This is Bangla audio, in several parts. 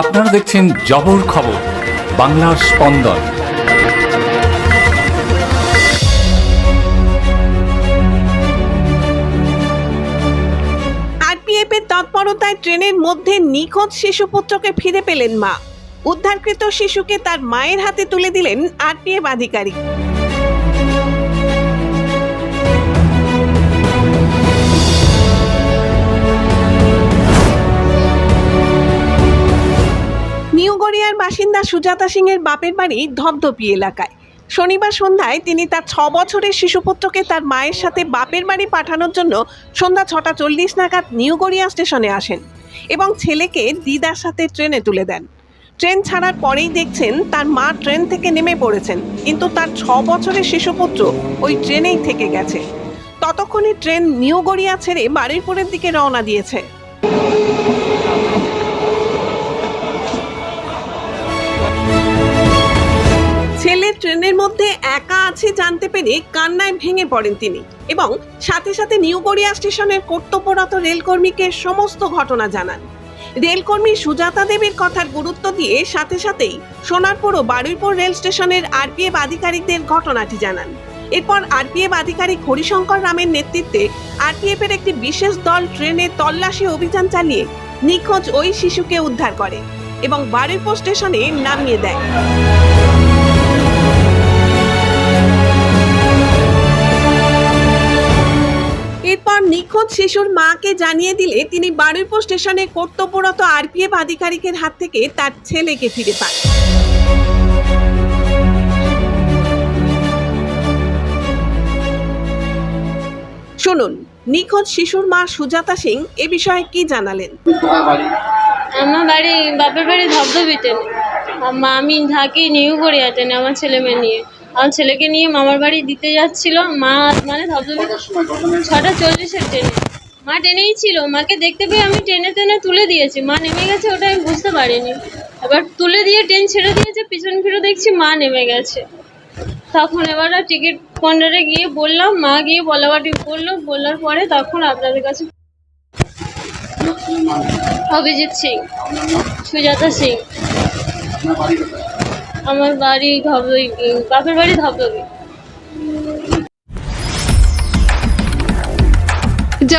আপনারা দেখছেন জবর খবর, বাংলার স্পন্দন। আরপিএফ এর তৎপরতায় ট্রেনের মধ্যে নিখোঁজ শিশুপুত্রকে ফিরে পেলেন মা। উদ্ধারকৃত শিশুকে তার মায়ের হাতে তুলে দিলেন আরপিএফ আধিকারিক। নিউ বাসিন্দা সুজাতা সিং এর বাপের বাড়ি ধপধপি এলাকায়। শনিবার সন্ধ্যায় তিনি তার ছ বছরের শিশুপুত্রকে তার মায়ের সাথে বাপের বাড়ি পাঠানোর জন্য সন্ধ্যা ছটা চল্লিশ নাগাদ নিউ গড়িয়া স্টেশনে আসেন এবং ছেলেকে দিদার সাথে ট্রেনে তুলে দেন। ট্রেন ছাড়ার পরেই দেখছেন তার মা ট্রেন থেকে নেমে পড়েছেন, কিন্তু তার ছ বছরের শিশুপুত্র ওই ট্রেনেই থেকে গেছে। ততক্ষণে ট্রেন নিউ গড়িয়া ছেড়ে বারুইপুরের দিকে রওনা দিয়েছে। ট্রেনের মধ্যে একা আছে জানতে পেরে কান্নায় ভেঙে পড়েন তিনি এবং সাথে সাথে নিউ গড়িয়া স্টেশনের কর্তব্যরত রেলকর্মীকে সমস্ত ঘটনা জানান। রেলকর্মী সুজাতা দেবীর কথার গুরুত্ব দিয়ে সাথে সাথেই সোনারপুর ও বারুইপুর রেল স্টেশনের আরপিএফ আধিকারিকদের ঘটনাটি জানান। এরপর আরপিএফ আধিকারিক হরিশঙ্কর রামের নেতৃত্বে আরপিএফ এর একটি বিশেষ দল ট্রেনে তল্লাশি অভিযান চালিয়ে নিখোঁজ ওই শিশুকে উদ্ধার করে এবং বারুইপুর স্টেশনে নামিয়ে দেয়। নিখোঁজ শিশুর মাকে জানিয়ে দিলে তিনি বারুইপুর স্টেশনে কর্তব্যরত আরপিএফ আধিকারিকের হাত থেকে তার ছেলেকে ফিরে পান। শুনুন, নিখোঁজ শিশুর মা সুজাতা সিং এ বিষয়ে কি জানালেন? আমার বাড়ি, বাপের বাড়ি ধবধবিতে আমি থাকি নিউ গড়িয়াতে আমার ছেলে মেয়ে নিয়ে। আমার ছেলেকে নিয়ে মামার বাড়ি দিতে যাচ্ছিল। মা মানে ধবধবি ছটা চল্লিশের ট্রেনে। মা ট্রেনেই ছিল। মাকে দেখতে পেয়ে আমি ট্রেনে ট্রেনে তুলে দিয়েছি। মা নেমে গেছে ওটা আমি বুঝতে পারিনি। এবার তুলে দিয়ে ট্রেন ছেড়ে দিয়েছে পিছন ফিরে দেখছি মা নেমে গেছে। তখন এবার টিকিট কাউন্টারে গিয়ে বললাম মা গিয়ে বলাবাটি বলল বলার পরে তখন আপনাদের কাছে অভিজিৎ সিং সুজাতা সিং। আমার বাড়ি ধবই বাপের বাড়ি ধবধবি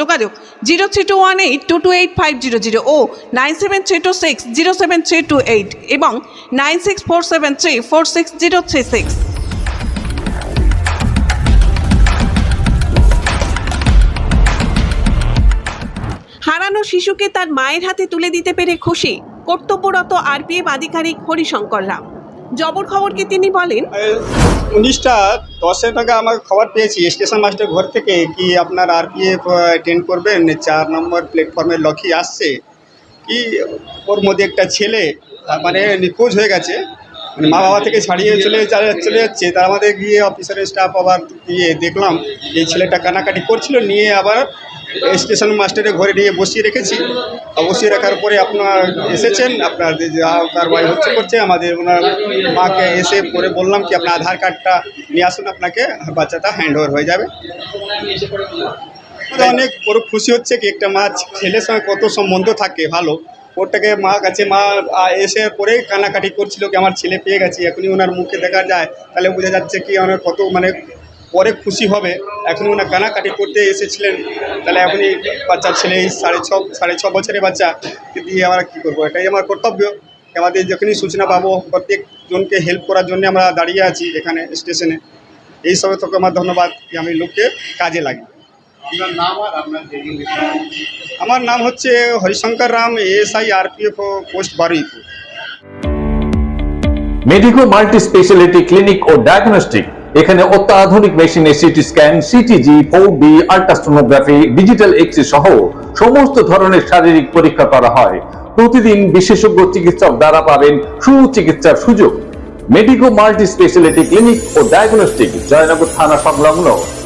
যোগাযোগ zero three two one eight two two eight five zero zero ও nine seven three two six zero seven three two eight এবং nine six four seven three four six zero three six. হারানো শিশুকে তার মায়ের হাতে তুলে দিতে পেরে খুশি কর্তব্যরত আরপিএফ আধিকারিক হরিশঙ্কর রাম। জবর খবরকে তিনি বলেন উনিশটা দশের টাকা আমার খবর পেয়েছি, স্টেশন মাস্টার ঘর থেকে কি আপনার আর আরপিএফ অ্যাটেন্ড করবেন চার নম্বর প্ল্যাটফর্মে লক্ষ্মী আসছে। কি ওর মধ্যে একটা ছেলে মানে নিখোঁজ হয়ে গেছে। মানে মা বাবা থেকে ছাড়িয়ে চলে চলে যাচ্ছে। তার আমাদের গিয়ে অফিসারের স্টাফ আবার গিয়ে দেখলাম যে ছেলেটা কানাকাটি করছিল, নিয়ে আবার স্টেশন মাস্টারের ঘরে নিয়ে বসিয়ে রেখেছি। বসিয়ে রাখার পরে আপনার এসেছেন, আপনার যে যা কারবাই হচ্ছে করছে, আমাদের ওনার মাকে এসে পরে বললাম কি, আপনার আধার কার্ডটা নিয়ে আসুন, আপনাকে বাচ্চাটা হ্যান্ড ওভার হয়ে যাবে। অনেক বড় খুশি হচ্ছে কি, একটা মা ছেলের সঙ্গে কত সম্বন্ধ থাকে, ভালো। ওরটাকে মা কাছে, মা এসে পরে কানাকাটি করছিল কি আমার ছেলে পেয়ে গেছি, এখনই ওনার মুখে দেখা যায়। তাহলে বোঝা যাচ্ছে কি ওনার কত মানে পরে খুশি হবে। এখনই ওনার কানাকাটি করতে এসেছিলেন। তাহলে এখনই বাচ্চা ছেলে সাড়ে ছ সাড়ে ছ বছরের বাচ্চা দিয়ে আমরা কী করব? এটাই আমার কর্তব্য। আমাদের যখনই সূচনা পাবো, প্রত্যেকজনকে হেল্প করার জন্য আমরা দাঁড়িয়ে আছি এখানে স্টেশনে এই সবে তোকে আমার ধন্যবাদ আমি লোককে কাজে লাগি আমার নাম হচ্ছে Harishankar Ram ASI RPF post Baruipur. Medico multi speciality clinic ও ডায়াগনস্টিক এখানে অত্যাধুনিক মেশিনে CT scan CTG four D ultrasonography digital X সহ সমস্ত ধরনের শারীরিক পরীক্ষা করা হয়। প্রতিদিন বিশেষজ্ঞ চিকিৎসক দ্বারা পাবেন সুচিকিৎসার সুযোগ। মেডিকো মাল্টি স্পেশালিটি ক্লিনিক ও ডায়াগনস্টিক জয়নগর থানা সংলগ্ন।